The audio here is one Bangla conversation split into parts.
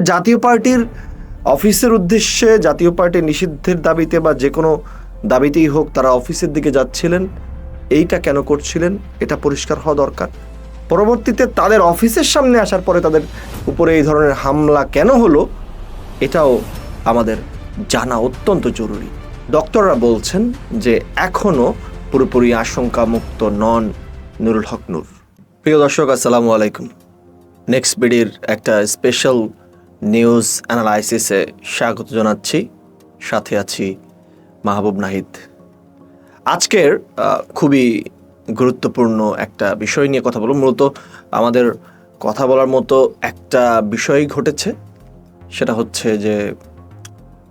জাতীয় পার্টির অফিসের উদ্দেশ্যে, জাতীয় পার্টি নিষিদ্ধের দাবিতে বা যে কোনো দাবিতেই হোক তারা অফিসের দিকে যাচ্ছিলেন। এইটা কেন করছিলেন? এটা পরিষ্কার হওয়া দরকার। পরবর্তীতে তাদের অফিসের সামনে আসার পরে তাদের উপরে এই ধরনের হামলা কেন হলো, এটাও আমাদের জানা অত্যন্ত জরুরি। ডক্টররা বলছেন যে এখনও পুরোপুরি আশঙ্কামুক্ত নন নুরুল হক নূর। প্রিয় দর্শক, আসসালামু আলাইকুম। নেক্সট বিডির একটা স্পেশাল নিউজ অ্যানালাইসিসে স্বাগত জানাচ্ছি। সাথে আছি মাহবুব নাহিদ। আজকের খুবই গুরুত্বপূর্ণ একটা বিষয় নিয়ে কথা বলব। মূলত আমাদের কথা বলার মতো একটা বিষয় ঘটেছে। সেটা হচ্ছে যে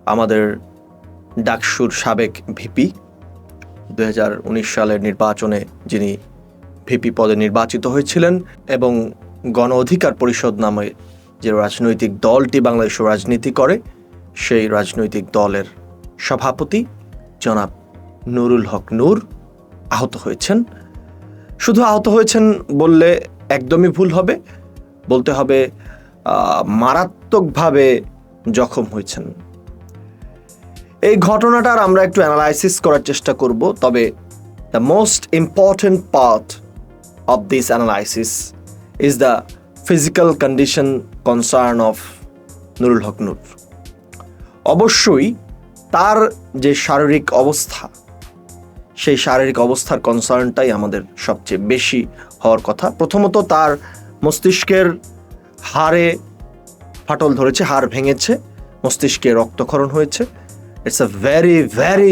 আমাদের ডাকসুর সাবেক ভিপি দুহাজার উনিশ সালের নির্বাচনে যিনি ভিপি পদে নির্বাচিত হয়েছিলেন এবং গণ অধিকার পরিষদ নামে যে রাজনৈতিক দলটি বাংলাদেশে রাজনীতি করে, সেই রাজনৈতিক দলের সভাপতি জনাব নুরুল হক নূর আহত হয়েছেন। শুধু আহত হয়েছেন বললে একদমই ভুল হবে, বলতে হবে মারাত্মকভাবে জখম হয়েছেন। এই ঘটনাটার আমরা একটু অ্যানালাইসিস করার চেষ্টা করব, তবে the most important part of this analysis is the physical condition concern of Nurul Haque Noor. অবশ্যই তার যে শারীরিক অবস্থা, সেই শারীরিক অবস্থার কনসার্নটাই আমাদের সবচেয়ে বেশি হওয়ার কথা। প্রথমত তার মস্তিষ্কের হাড়ে ফাটল ধরেছে, হাড় ভেঙেছে, মস্তিষ্কে রক্তক্ষরণ হয়েছে। It's a very very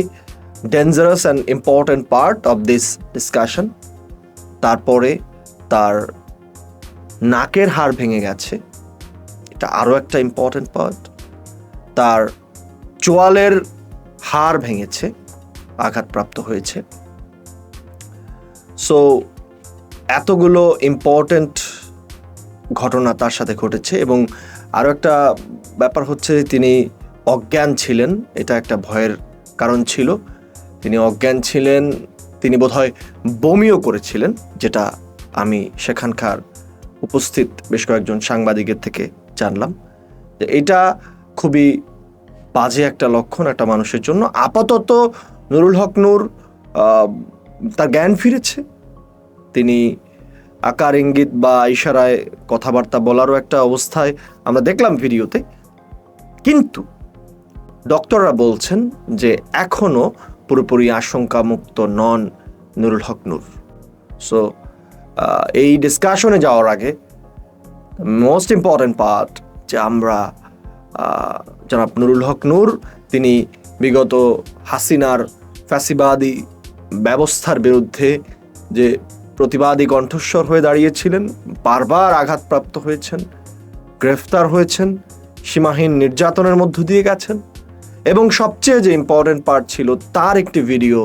dangerous and important part of this discussion তারপরে তার নাকের হাড় ভেঙে গেছে এটা আরও একটা ইম্পর্ট্যান্ট পার্ট তার চোয়ালের হাড় ভেঙেছে, আঘাতপ্রাপ্ত হয়েছে। সো এতগুলো ইম্পর্ট্যান্ট ঘটনা তার সাথে ঘটেছে এবং আরও একটা ব্যাপার হচ্ছে তিনি অজ্ঞান ছিলেন, এটা একটা ভয়ের কারণ ছিল। তিনি অজ্ঞান ছিলেন, তিনি বোধহয় বমিও করেছিলেন, যেটা আমি সেখানকার উপস্থিত বেশ কয়েকজন সাংবাদিকের থেকে জানলাম যে এটা খুবই বাজে একটা লক্ষণ একটা মানুষের জন্য। আপাতত নুরুল হক নূর তার জ্ঞান ফিরেছে। তিনি আকার ইঙ্গিত বা ইশারায় কথাবার্তা বলারও একটা অবস্থায় আমরা দেখলাম ভিডিওতে। কিন্তু ডক্টররা বলছেন যে এখনও পুরোপুরি আশঙ্কামুক্ত নন নুরুল হক নূর। সো এই ডিসকাশনে যাওয়ার আগে মোস্ট ইম্পর্ট্যান্ট পার্ট যে আমরা জনাব নুরুল হক নূর, তিনি বিগত হাসিনার ফ্যাসিবাদী ব্যবস্থার বিরুদ্ধে যে প্রতিবাদী কণ্ঠস্বর হয়ে দাঁড়িয়েছিলেন, বারবার আঘাতপ্রাপ্ত হয়েছেন, গ্রেফতার হয়েছেন, সীমাহীন নির্যাতনের মধ্য দিয়ে গেছেন, এবং সবচেয়ে যে ইম্পর্ট্যান্ট পার্ট ছিল, তার একটি ভিডিও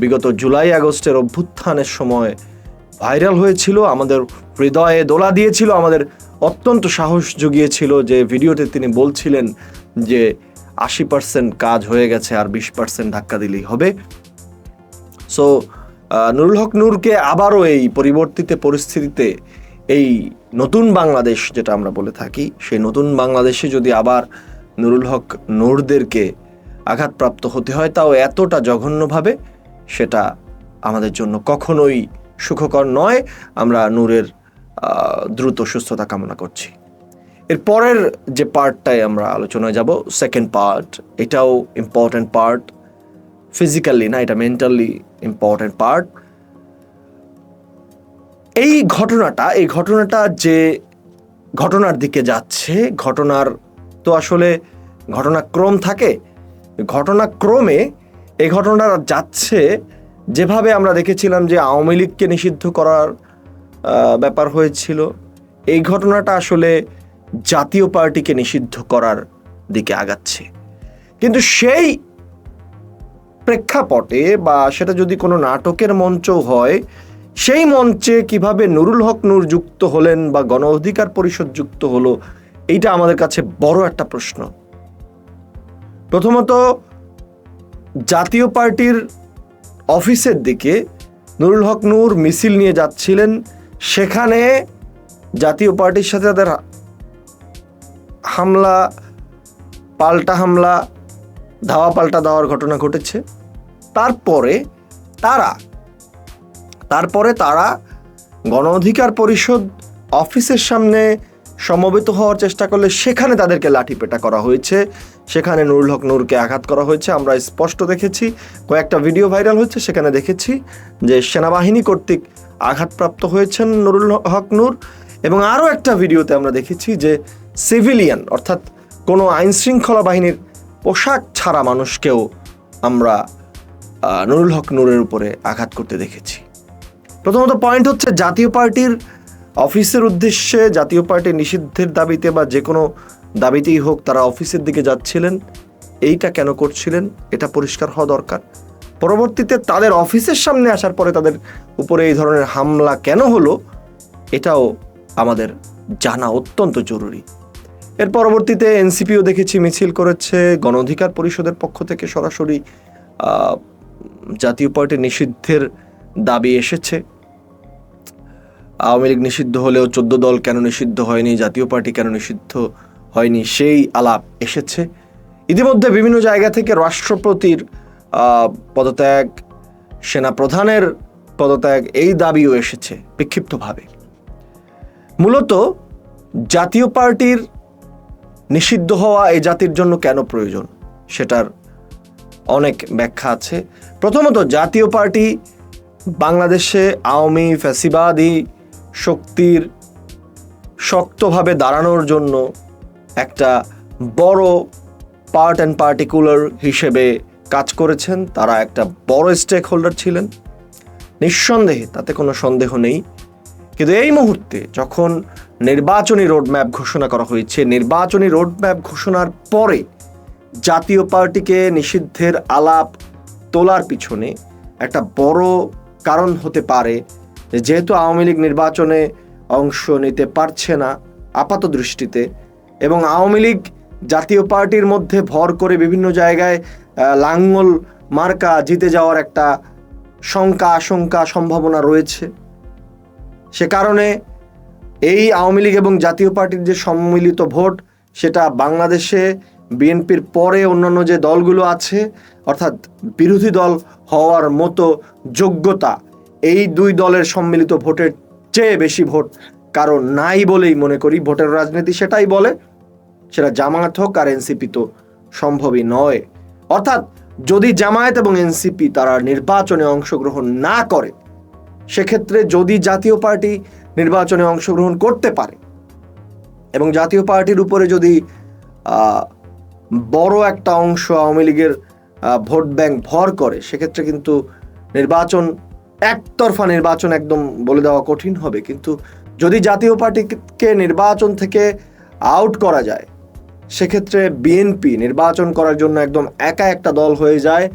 বিগত জুলাই আগস্টের অভ্যুত্থানের সময় ভাইরাল হয়েছিল, আমাদের হৃদয়ে দোলা দিয়েছিল, আমাদের অত্যন্ত সাহস জুগিয়েছিল যে ভিডিওতে তিনি বলছিলেন যে আশি পার্সেন্ট কাজ হয়ে গেছে আর বিশ পার্সেন্ট ধাক্কা দিলেই হবে। সো নুরুল হক নূরকে আবারও এই পরিবর্তিত পরিস্থিতিতে এই নতুন বাংলাদেশ যেটা আমরা বলে থাকি, সেই নতুন বাংলাদেশে যদি আবার নুরুল হক নূরদেরকে আঘাতপ্রাপ্ত হতে হয়, তাও এতটা জঘন্যভাবে সেটা আমাদের জন্য কখনোই সুখকর নয়, আমরা নূরের দ্রুত সুস্থতা কামনা করছি। এর পরের যে পার্টটাই আমরা আলোচনায় যাব সেকেন্ড পার্ট এটাও ইম্পর্ট্যান্ট পার্ট ফিজিক্যালি না, এটা মেন্টালি ইম্পর্ট্যান্ট পার্ট এই ঘটনাটা এই ঘটনাটা যে ঘটনার দিকে যাচ্ছে, ঘটনার তো আসলে ঘটনাক্রম থাকে, ঘটনাক্রমে এই ঘটনাটা যাচ্ছে যেভাবে আমরা দেখেছিলাম যে আওয়ামী লীগকে নিষিদ্ধ করার ব্যাপার হয়েছিল, এই ঘটনাটা আসলে জাতীয় পার্টিকে নিষিদ্ধ করার দিকে আগাচ্ছে। কিন্তু সেই প্রেক্ষাপটে বা সেটা যদি কোনো নাটকের মঞ্চ হয়, সেই মঞ্চে কীভাবে নুরুল হক নূর যুক্ত হলেন বা গণ অধিকার পরিষদ যুক্ত হলো, এইটা আমাদের কাছে বড় একটা প্রশ্ন। প্রথমত, জাতীয় পার্টির অফিসের দিকে নুরুল হক নূর মিছিল নিয়ে যাচ্ছিলেন। সেখানে জাতীয় পার্টির সাথে তাদের হামলা, পাল্টা হামলা, ধাওয়া পাল্টা দেওয়ার ঘটনা ঘটেছে। তারপরে তারা তারপরে তারা গণ অধিকার পরিষদ অফিসের সামনে সমবেত হওয়ার চেষ্টা করলে সেখানে তাদেরকে লাঠিপেটা করা হয়েছে। সেখানে নুরুল হক নূরকে আঘাত করা হয়েছে, আমরা স্পষ্ট দেখেছি। কয়েকটা ভিডিও ভাইরাল হয়েছে, সেখানে দেখেছি যে সেনাবাহিনী কর্তৃক আঘাতপ্রাপ্ত হয়েছেন নুরুল হক নূর এবং আরও একটা ভিডিওতে আমরা দেখেছি যে সিভিলিয়ান, অর্থাৎ কোনো আইন শৃঙ্খলা বাহিনীর পোশাক ছাড়া মানুষকেও আমরা নুরুল হক নূরের উপরে আঘাত করতে দেখেছি। প্রথমত পয়েন্ট হচ্ছে জাতীয় পার্টির অফিসের উদ্দেশ্যে জাতীয় পার্টির নিষিদ্ধের দাবিতে বা যে কোনো দাবিতেই হোক তারা অফিসের দিকে যাচ্ছিলেন। এইটা কেন করছিলেন? এটা পরিষ্কার হওয়া দরকার। পরবর্তীতে তাদের অফিসের সামনে আসার পরে তাদের উপরে এই ধরনের হামলা কেন হলো? এটাও আমাদের জানা অত্যন্ত জরুরি। এর পরবর্তীতে এনসিপিও দেখেছি মিছিল করেছে। গণ অধিকার পরিষদের পক্ষ থেকে সরাসরি জাতীয় পার্টি নিষিদ্ধের দাবি এসেছে। আওয়ামী লীগ নিষিদ্ধ হলেও চোদ্দ দল কেন নিষিদ্ধ হয়নি? জাতীয় পার্টি কেন নিষিদ্ধ হয়নি? সেই আলাপ এসেছে। ইতিমধ্যে বিভিন্ন জায়গা থেকে রাষ্ট্রপতির পদত্যাগ, সেনাপ্রধানের পদত্যাগ এই দাবিও এসেছে বিক্ষিপ্তভাবে। মূলত জাতীয় পার্টির নিষিদ্ধ হওয়া এই জাতির জন্য কেন প্রয়োজন সেটার অনেক ব্যাখ্যা আছে। প্রথমত, জাতীয় পার্টি বাংলাদেশে আওয়ামী ফ্যাসিবাদী শক্তির শক্তভাবে দাঁড়ানোর জন্য একটা বড় পার্ট অ্যান্ড পার্টিকুলার হিসেবে কাজ করেছেন। তারা একটা বড় স্টেক হোল্ডার ছিলেন। নিঃসন্দেহে তাতে কোনো সন্দেহ নেই। কিন্তু এই মুহূর্তে যখন নির্বাচনী রোডম্যাপ ঘোষণা করা হয়েছে, নির্বাচনী রোডম্যাপ ঘোষণার পরে জাতীয় পার্টিকে নিষিদ্ধের আলাপ তোলার পিছনে একটা বড় কারণ হতে পারে যেহেতু আওয়ামী লীগ নির্বাচনে অংশ নিতে পারছে না আপাত দৃষ্টিতে, এবং আওয়ামী লীগ জাতীয় পার্টির মধ্যে ভর করে বিভিন্ন জায়গায় লাঙ্গল মার্কা জিতে যাওয়ার একটা শঙ্কা আশঙ্কা সম্ভাবনা রয়েছে। সে কারণে এই আওয়ামী লীগ এবং জাতীয় পার্টির যে সম্মিলিত ভোট, সেটা বাংলাদেশে, বিএনপির পরে অন্যান্য যে দলগুলো আছে, অর্থাৎ বিরোধী দল হওয়ার মতো যোগ্যতা এই দুই দলের সম্মিলিত ভোটের চেয়ে বেশি ভোট কারণ নাই বলেই মনে করি। ভোটের রাজনীতি সেটাই বলে, সেটা জামায়াত হোক আর এনসিপি তো সম্ভবই নয়। অর্থাৎ যদি জামায়াত এবং এনসিপি তারা নির্বাচনে অংশগ্রহণ না করে, সেক্ষেত্রে যদি জাতীয় পার্টি নির্বাচনে অংশগ্রহণ করতে পারে এবং জাতীয় পার্টির উপরে যদি বড় একটা অংশ আওয়ামী লীগের ভোট ব্যাংক ভর করে, সেক্ষেত্রে কিন্তু নির্বাচন একতরফা নির্বাচন একদম বলে দেওয়া কঠিন হবে, কিন্তু যদি জাতীয় পার্টিকে নির্বাচন থেকে আউট করা যায়, সেক্ষেত্রে বিএনপি নির্বাচন করার জন্য একদম একা একটা দল হয়ে যায়,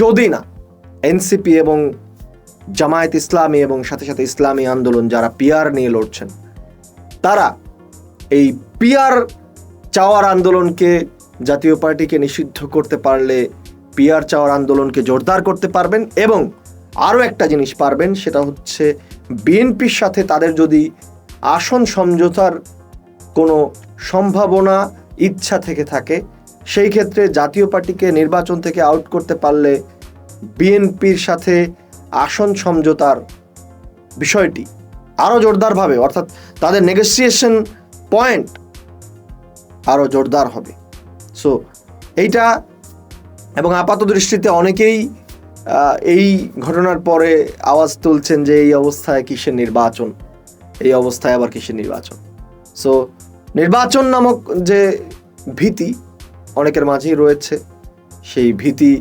যদি না এনসিপি এবং জামায়াত ইসলামী এবং সাথে সাথে ইসলামী আন্দোলন যারা পিয়ার নিয়ে লড়ছেন, তারা এই পিয়ার চাওয়ার আন্দোলনকে, জাতীয় পার্টিকে নিষিদ্ধ করতে পারলে পিয়ার চাওয়ার আন্দোলনকে জোরদার করতে পারবেন এবং আরও একটা জিনিস পারবেন, সেটা হচ্ছে বিএনপির সাথে তাদের যদি আসন সমঝোতার কোনো সম্ভাবনা, ইচ্ছা থেকে থাকে, সেই ক্ষেত্রে জাতীয় পার্টিকে নির্বাচন থেকে আউট করতে পারলে বিএনপির সাথে আসন সমঝোতার বিষয়টি আরও জোরদারভাবে, অর্থাৎ তাদের নেগোসিয়েশন পয়েন্ট আরও জোরদার হবে। সো এইটা এবং আপাত দৃষ্টিতে অনেকেই এই ঘটনার পরে আওয়াজ তুলছেন যে এই অবস্থায় কিসের নির্বাচন? এই অবস্থায় আবার কিসের নির্বাচন? সো নির্বাচন নামক যে ভীতি অনেকের মাঝেই রয়েছে, সেই ভীতি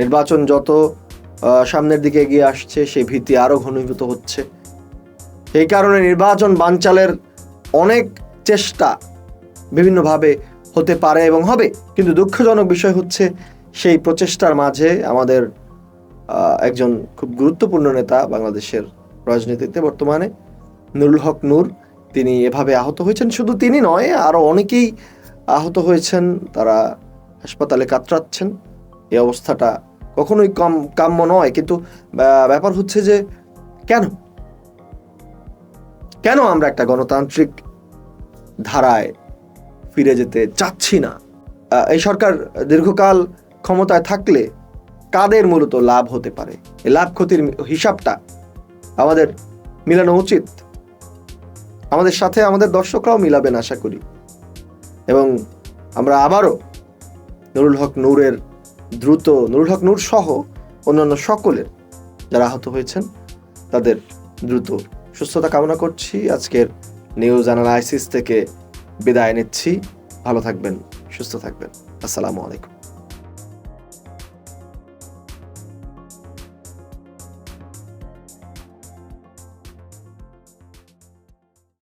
নির্বাচন যত সামনের দিকে এগিয়ে আসছে, সেই ভীতি আরও ঘনীভূত হচ্ছে। এই কারণে নির্বাচন বানচালের অনেক চেষ্টা বিভিন্নভাবে হতে পারে এবং হবে। কিন্তু দুঃখজনক বিষয় হচ্ছে, সেই প্রচেষ্টার মাঝে আমাদের একজন খুব গুরুত্বপূর্ণ নেতা বাংলাদেশের রাজনীতিতে বর্তমানে। নুরুল হক নূর, তিনি এভাবে আহত হয়েছেন। শুধু তিনি নয় আরও অনেকেই আহত হয়েছেন। তারা হাসপাতালে কাতরাচ্ছেন। এই অবস্থাটা কখনোই কম, কাম্য নয়। কিন্তু ব্যাপার হচ্ছে যে, কেন? কেন আমরা একটা গণতান্ত্রিক ধারায় ফিরে যেতে চাচ্ছি না? এই সরকার দীর্ঘকাল ক্ষমতায় থাকলে কাদের মূলত লাভ হতে পারে? এই লাভ ক্ষতির হিসাবটা আমাদের মিলানো উচিত। আমাদের সাথে আমাদের দর্শকরাও মিলাবেন আশা করি। এবং আমরা আবারও নুরুল হক নূরের দ্রুত, নুরুল হক নূর সহ অন্যান্য সকলের যারা আহত হয়েছেন, তাদের দ্রুত সুস্থতা কামনা করছি। আজকের নিউজ অ্যানালাইসিস থেকে বিদায় নিচ্ছি। ভালো থাকবেন, সুস্থ থাকবেন। আসসালামু আলাইকুম।